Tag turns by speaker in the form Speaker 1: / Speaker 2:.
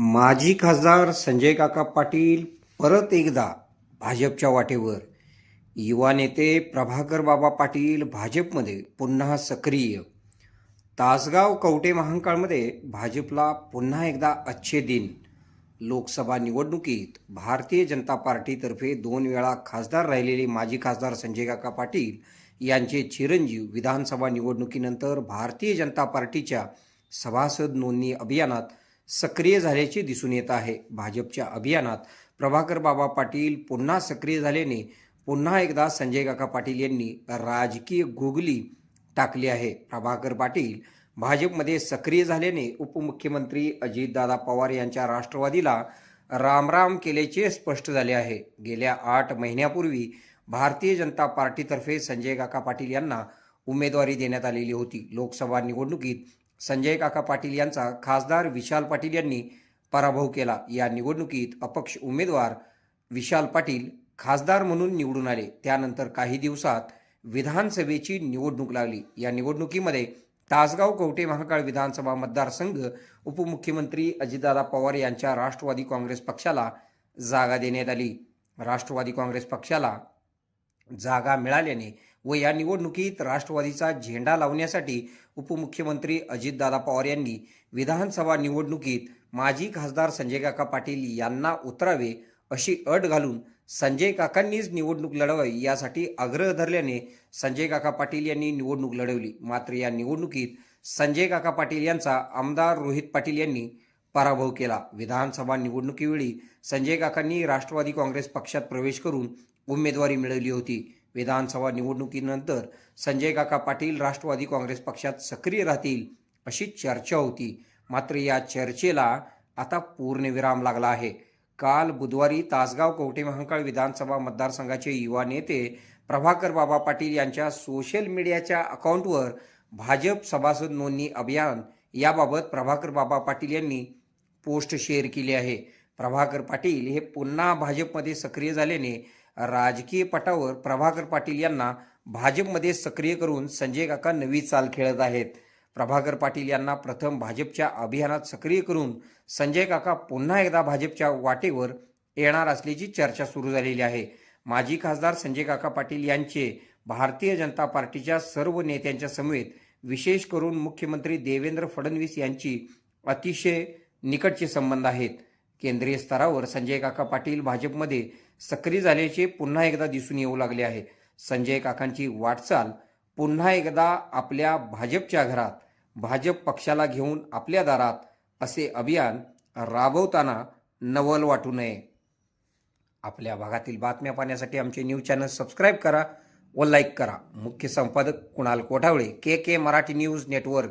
Speaker 1: माजी खासदार संजय काका पाटील परत एकदा भाजपच्या वाटेवर. युवा नेते प्रभाकर बाबा पाटील भाजपमध्ये पुन्हा सक्रिय. तासगाव कवटे महांकाळमध्ये भाजपला पुन्हा एकदा अच्छे दिन. लोकसभा निवडणुकीत भारतीय जनता पार्टीतर्फे दोन वेळा खासदार राहिलेले माजी खासदार संजय काका पाटील यांचे चिरंजीव विधानसभा निवडणुकीनंतर भारतीय जनता पार्टीच्या सभासद नोंदणी अभियानात सक्रिय झाल्याचे दिसून येत आहे. भाजपच्या अभियानात प्रभाकर बाबा पाटील पुन्हा सक्रिय झाल्याने पुन्हा एकदा संजय काका पाटील यांनी राजकीय गुगली टाकली आहे. प्रभाकर पाटील भाजपमध्ये सक्रिय झाल्याने उपमुख्यमंत्री अजितदादा पवार यांच्या राष्ट्रवादीला रामराम केल्याचे स्पष्ट झाले आहे. गेल्या आठ महिन्यापूर्वी भारतीय जनता पार्टीतर्फे संजय काका पाटील यांना उमेदवारी देण्यात आलेली होती. लोकसभा निवडणुकीत संजय काका पाटील यांचा खासदार विशाल पाटील यांनी पराभव केला. या निवडणुकीत अपक्ष उमेदवार विशाल पाटील खासदार म्हणून निवडून आले. त्यानंतर काही दिवसात विधानसभेची निवडणूक लागली. या निवडणुकीमध्ये तासगाव कवटे महाकाळ विधानसभा मतदारसंघ उपमुख्यमंत्री अजितदादा पवार यांच्या राष्ट्रवादी काँग्रेस पक्षाला जागा देण्यात आली. राष्ट्रवादी काँग्रेस पक्षाला जागा मिळाल्याने व या निवडणुकीत राष्ट्रवादीचा झेंडा लावण्यासाठी उपमुख्यमंत्री अजितदादा पवार यांनी विधानसभा निवडणुकीत माजी खासदार संजय काका पाटील यांना उतरावे अशी अट घालून संजय काकांनीच निवडणूक लढवावी यासाठी आग्रह धरल्याने संजय काका पाटील यांनी निवडणूक लढवली. मात्र या निवडणुकीत संजय काका पाटील यांचा आमदार रोहित पाटील यांनी पराभव केला. विधानसभा निवडणुकीवेळी संजय काकांनी राष्ट्रवादी काँग्रेस पक्षात प्रवेश करून उमेदवारी मिळवली होती. विधानसभा निवडणुकीनंतर संजय काका पाटील राष्ट्रवादी काँग्रेस पक्षात सक्रिय राहतील अशी चर्चा होती. मात्र या चर्चेला आता पूर्णविराम लागला आहे. काल बुधवारी तासगाव कवटे महांकाळ विधानसभा मतदारसंघाचे युवा नेते प्रभाकर बाबा पाटील यांच्या सोशल मीडियाच्या अकाउंटवर भाजप सभासद नोंदणी अभियान याबाबत प्रभाकर बाबा पाटील यांनी पोस्ट शेअर केली आहे. प्रभाकर पाटील हे पुन्हा भाजपमध्ये सक्रिय झाल्याने राजकीय पटावर प्रभाकर पाटील यांना भाजपमध्ये सक्रिय करून संजय काका नवी चाल खेळत आहेत. प्रभाकर पाटील यांना प्रथम भाजपच्या अभियानात सक्रिय करून संजय काका पुन्हा एकदा भाजपच्या वाटेवर येणार असल्याची चर्चा सुरू झालेली आहे. माजी खासदार संजय काका पाटील यांचे भारतीय जनता पार्टीच्या सर्व नेत्यांच्या समवेत विशेष करून मुख्यमंत्री देवेंद्र फडणवीस यांची अतिशय निकटचे संबंध आहेत. केंद्रीय स्तरावर संजय काका पाटील भाजपमध्ये सक्रिय झाल्याचे पुन्हा एकदा दिसून येऊ लागले आहे. संजय काकांची वाटचाल पुन्हा एकदा आपल्या भाजपच्या घरात भाजप पक्षाला घेऊन आपल्या दारात असे अभियान राबवताना नवल वाटू नये. आपल्या भागातील बातम्या पाहण्यासाठी आमचे न्यूज चॅनल सबस्क्राईब करा व लाईक करा. मुख्य संपादक Kunal Kothawale K K Marathi news network.